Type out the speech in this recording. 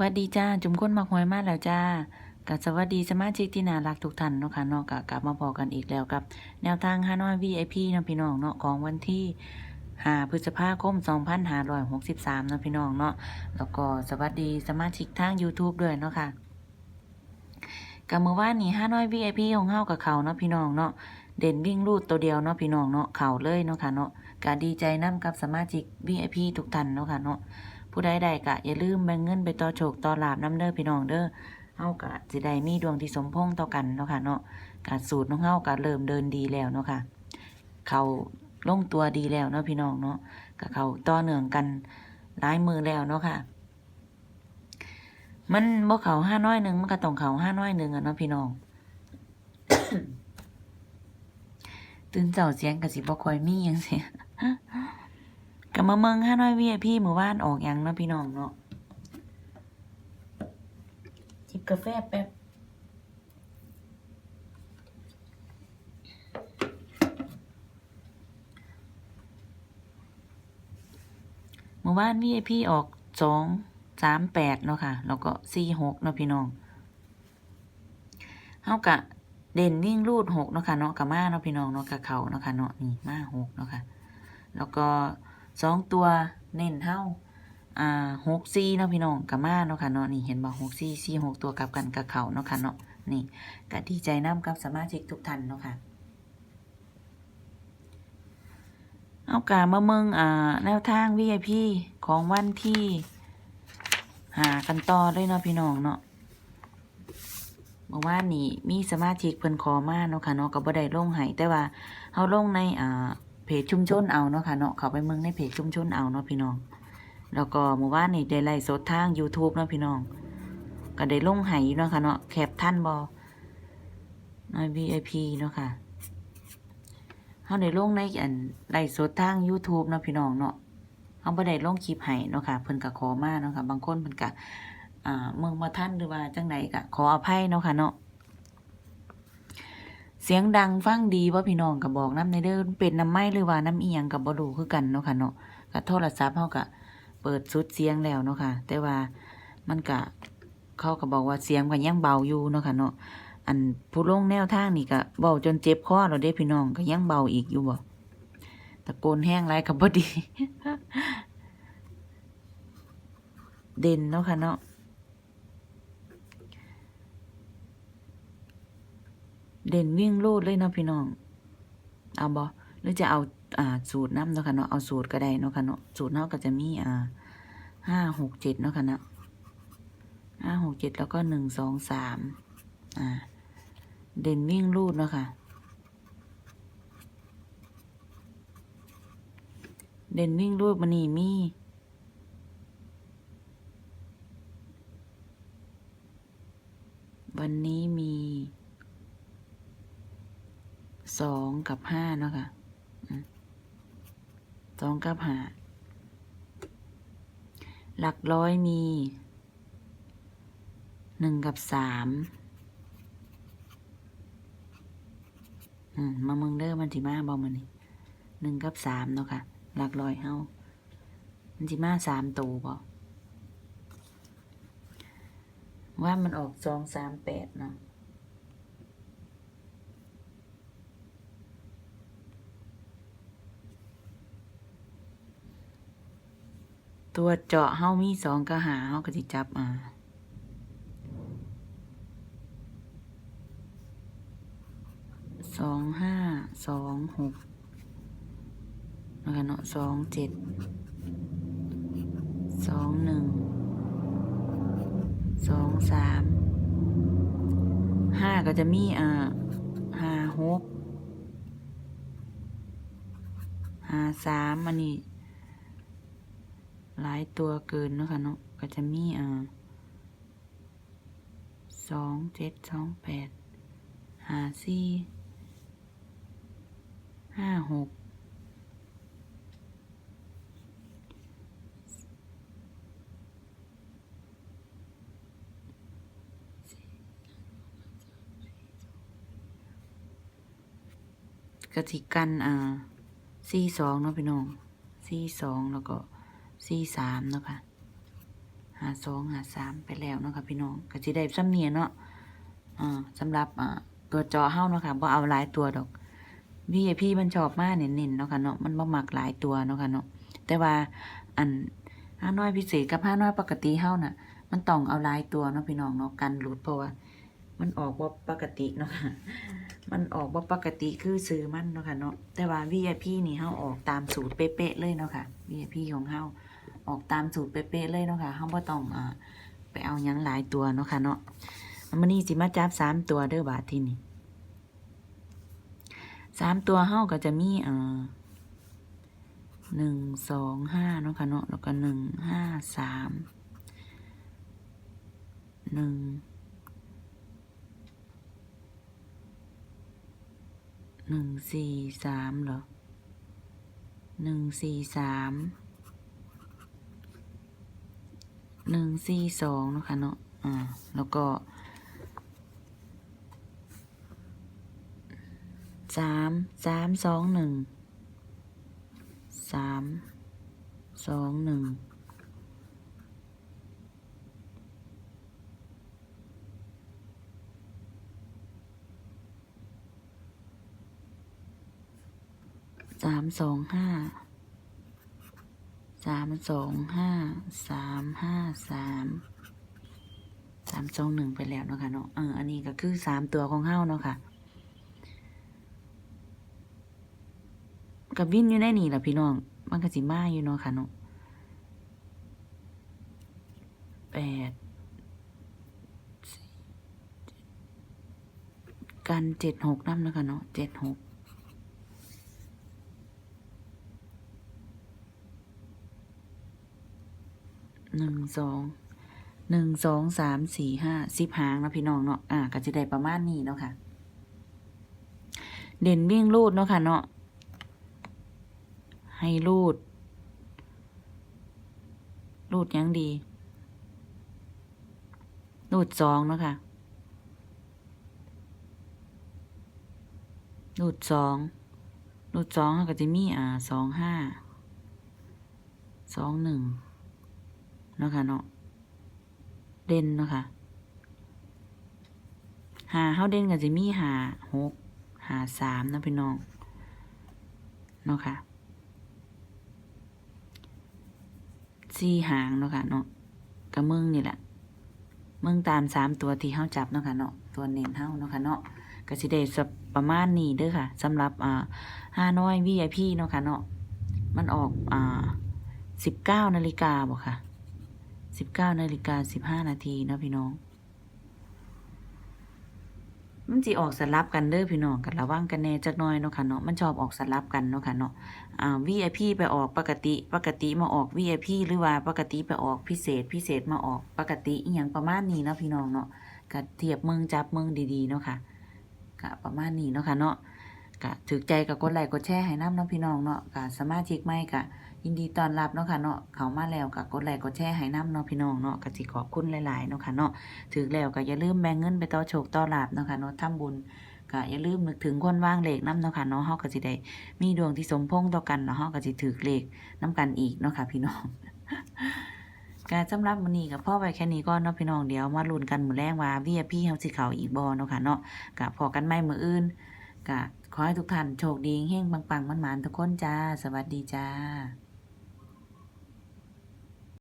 วัสดีจ้า จุ่มค้นมาหวยมาแล้วจ้ากับสวัสดีสมาชิกที่น่ารักทุกท่านเนาะค่ะเนาะกกลับมาพอกันอีกแล้วกับ แนวทางฮานอย VIP เนาะพี่น้องเนาะของวันที่5พฤษภาคม 2563เนาะพี่น้องเนาะแล้วก็สวัสดีสมาชิกทาง YouTube ด้วยเนาะค่ะกับเมื่อวานนี้ฮานอย VIP ของเฮากับเขาเนาะพี่น้องเนาะเด่นวิ่งรูดตัวเดียวเนาะพี่น้องเนาะเข่าเลยเนาะค่ะเนาะก็ดีใจนํกับสมาชิก VIP ทุกท่านเนาะค่ะเนาะ ผู้ใดใดกะอย่าลืมแบ่งเงินไปต่อโชคต่อลาบน้ำเด้อพี่น้องเด้อเฮากะสิได้มีดวงที่สมพงษ์ต่อกันเนาะค่ะเนาะกะสูตรของเฮากะเริ่มเดินดีแล้วเนาะค่ะ เขาลงตัวดีแล้วเนาะพี่น้องเนาะกะเขาต่อเนื่องกันหลายมือแล้วเนาะค่ะ มันบ่เขาห้าน้อยหนึ่งมันก็ต้องเขาห้าน้อยหนึ่งอะเนาะพี่น้องตื่นเจ้าเสียงกะสิบ่ค่อยมียังเสีย กับมาเมืองห้าน้อยวีไอพี่มือว่านออกยังเนาะพี่น้องเนาะจิบกาแฟแป๊บเมื่อวานวีไอพี่ออกสองสามแปดเนาะค่ะ แล้วก็สี่หกเนาะพี่น้องเฮากะเด่นวิ่งรูดหกเนาะค่ะเนาะกับมาเนาะพี่น้องเนาะกับเขาเนาะค่ะเนาะนี่มาหกเนาะค่ะ แล้วก็ สองตัวเน้นเท่าอ่าหกซี่เนาะพี่น้องกับมาเนาะค่ะเนาะนี่เห็นบอกหกซี่ซี่หกตัวกลับกันกับเขาเนาะค่ะเนาะนี่ก็ดีใจน้ำกับสมาชิกทุกท่านเนาะค่ะเอากามาเมืองอ่าแนวทาง VIP ของวันที่หากันต่อเลยเนาะพี่น้องเนาะเมื่อวานนี้มีสมาชิกเพิ่นขอมาเนาะค่ะเนาะก็บ่ได้ลงให้แต่ว่าเฮาลงในอ่า เพจชุมชนเอาเนาะค่ะเนาะเขาไปเมืองในเพจชุมชนเอาเนาะพี่น้อง แล้วก็เมื่อวานนี่ได้ไลฟ์สดทาง YouTube เนาะพี่น้อง ก็ได้ลงห้อยู่เนาะค่ะเนาะแคปท่านบอใน VIP เนาะค่ะเฮาได้ลงในอันไลฟ์สดทาง YouTube เนาะพี่น้องเนาะเฮาบ่ได้ลงคลิปให้เนาะค่ะเพิ่นก็ขอมาเนาะค่ะบางคนเพิ่นก็อ่าเมืองบ่ทันหรือว่าจังใดก็ขออภัยเนาะค่ะเนาะ เสียงดังฟังดีว่าพี่น้องก็บอกน้ำในเด้อเป็นน้ำไม้หรือว่าน้ำเอียงกับบ่รู้คือกันเนาะค่ะเนาะก็โทรศัพท์เฮาก็เปิดสุดเสียงแล้วเนาะค่ะ แต่ว่ามันก็เขาก็บอกว่าเสียงก็ยังเบาอยู่เนาะค่ะเนาะอันผู้ลงแนวทางนี่ก็เบาจนเจ็บคอแล้วเด้พี่น้องก็ยังเบาอีกอยู่บ่ตะโกนแห้งไรก็บ่ดี เด่นเนาะค่ะเนาะ เด่นวิ่งโลดเลยเนาะพี่น้อง เอาบอหรือจะเอาอ่าสูตรน้ำเนาะค่ะเนาะเอาสูตรก็ได้เนาะค่ะเนาะสูตรเนาะก็จะมีอ่าห้าหกเจ็ดเนาะค่ะเนาะห้าหกเจ็ดแล้วก็หนึ่งสองสามอ่า เด่นวิ่งรูดเนาะค่ะ เด่นวิ่งรูดมันนี่มีวันนี้มี สองกับห้าเนาะค่ะสองกับห้าหลักร้อยมีหนึ่งกับสามมมาเมืองเด้อมันสิมาบอมันนี่หนึ่งกับสามเนาะค่ะ หลักร้อยเฮามันสิมาสามตัวบอว่ามันออกสองสามแปดเนาะ ตัวเจาะเฮามีสองกระหาเฮาก็สิจับอ่าสองห้าสองหกแล้วกันเนาะสองเจ็ดสองหนึ่งสองสามห้าก็จะมีอ่าห้าหกห้าสามอันนี้ หลายตัวเกินเนาะค่ะเนาะก็จะมีอ่าสองเจ็ดสองแปดหาสี่ห้าหกกติกันอ่าสี่สองเนาะพี่น้องสี่สองแล้วก็ สี่สามเนาะค่ะหาสองหาสามไปแล้วเนาะค่ะพี่น้องก็สิได้ซ้ำเนียเนาะอ่าสำหรับอ่าตัวจอเฮาเนาะค่ะบ่เอาหลายตัวดอก VIP มันชอบมากเน้นๆเนาะค่ะเนาะมันบ่มักหลายตัวเนาะค่ะเนาะแต่ว่าอันห้าน้อยพิเศษกับห้าน้อยปกติเฮาน่ะ มันต้องเอาหลายตัวเนาะพี่น้องเนาะกันหลุดเพราะว่ามันออกว่าปกติเนาะค่ะ มันออกว่าปกติคือซื้อมันเนาะค่ะเนาะ แต่ว่า VIP นี่เฮาออกตามสูตรเป๊ะๆเลยเนาะค่ะ VIP ของเฮา ออกตามสูตรเป๊ะๆเลยเนาะค่ะเฮาบ่ต้องอ่าไปเอาหยังหลายตัวเนาะค่ะเนาะมื้อนี้สิมาจับสามตัวเด้อบาดทีนี้สามตัวเฮาก็จะมีอ่าหนึ่งสองห้าเนาะค่ะเนาะแล้วก็หนึ่งห้าสามหนึ่งหนึ่งสี่สามเหรอหนึ่งสี่สาม หนึ่งสี่สองนะคะเนาะอ่าแล้วก็สามสามสองหนึ่งสามสองหนึ่งสามสองห้า สามสองห้าสามห้าสามสามสองหนึ่งไปแล้วเนาะค่ะเนาะเอออันนี้ก็คือสามตัวของเฮ้าเนาะค่ะกับวินอยู่ในนี่แหละพี่น้องมันก็สิมาอยู่เนาะค่ะเนาะแปดกันเจ็ดหกน้ำเนาะค่ะเนาะเจ็ดหก หนึ่งสองหนึ่งสองสามสี่ห้าสิบหางนะพี่น้องเนาะอ่าก็จะได้ประมาณนี้เนาะค่ะ เด่นวิ่งรูดเนาะค่ะเนาะให้รูด รูดยังดี รูดสองเนาะค่ะ รูดสองรูดสองก็จะมีอ่าสองห้าสองหนึ่ง นาะค่ะเนาะเด่นเนาะค่ะหาเฮาเด่นก็จะมีหาหกหาสามนะพี่น้องเนาะค่ะสี่หางเนาะค่ะเนาะกระมึงนี่แหละมึงตามสามตัวที่เฮาจับเนาะค่ะเนาะตัวเน้นเฮาเนาะค่ะเนาะก็สิได้สักประมาณนี้เด้อค่ะสำหรับอ่าห้าน้อย VIP เนาะค่ะเนาะมันออกอ่าสิบเก้านาฬิกาบ่ค่ะ สิบเก้านาฬิกาสิบห้านาทีเนาะพี่น้อง มันจะออกสลับกันเด้อพี่น้องกันระวังกันแน่จักน่อยเนาะค่ะเนาะมันชอบออกสลับกันเนาะค่ะเนาะอ่า VIP ไปออกปกติปกติมาออก VIP หรือว่าปกติไปออกพิเศษ พิเศษมาออกปกติอีหยังประมาณนี้เนาะพี่น้องเนาะก็เทียบเมืองจับเมืองดีๆเนาะค่ะก็ประมาณนี้เนาะค่ะเนาะ ก็ถือใจกับกดไลค์กดแชร์ให้น้ำเนาะพี่น้องเนาะก็สมาชิกใหม่ก็ยินดีต้อนรับเนาะค่ะเนาะเขามาแล้วก็กดไลค์กดแชร์ให้น้ำเนาะพี่น้องเนาะก็สิขอบคุณหลายๆเนาะค่ะเนาะถือแล้วก็อย่าลืมแบ่งเงินไปต่อโชคต่อลาบเนาะค่ะเนาะทำบุญก็อย่าลืมนึกถึงคนว่างเลขน้ำเนาะค่ะเนาะเฮาก็สิได้มีดวงที่สมพงษ์ต่อกันเนาะเฮาก็สิถือเลขน้ำกันอีกเนาะค่ะพี่น้องการสำหรับมื้อนี้ก็พอไว้แค่นี้ก่อนเนาะพี่น้องเดี๋ยวมาลุ้นกันมือแรงว่า VIP เฮาสิเขาอีกบ่เนาะค่ะเนาะก็พอกันใหม่มื้ออื่นก็ ขอให้ทุกท่านโชคดีเฮงๆปังๆมันๆทุกคนจ้า สวัสดีจ้า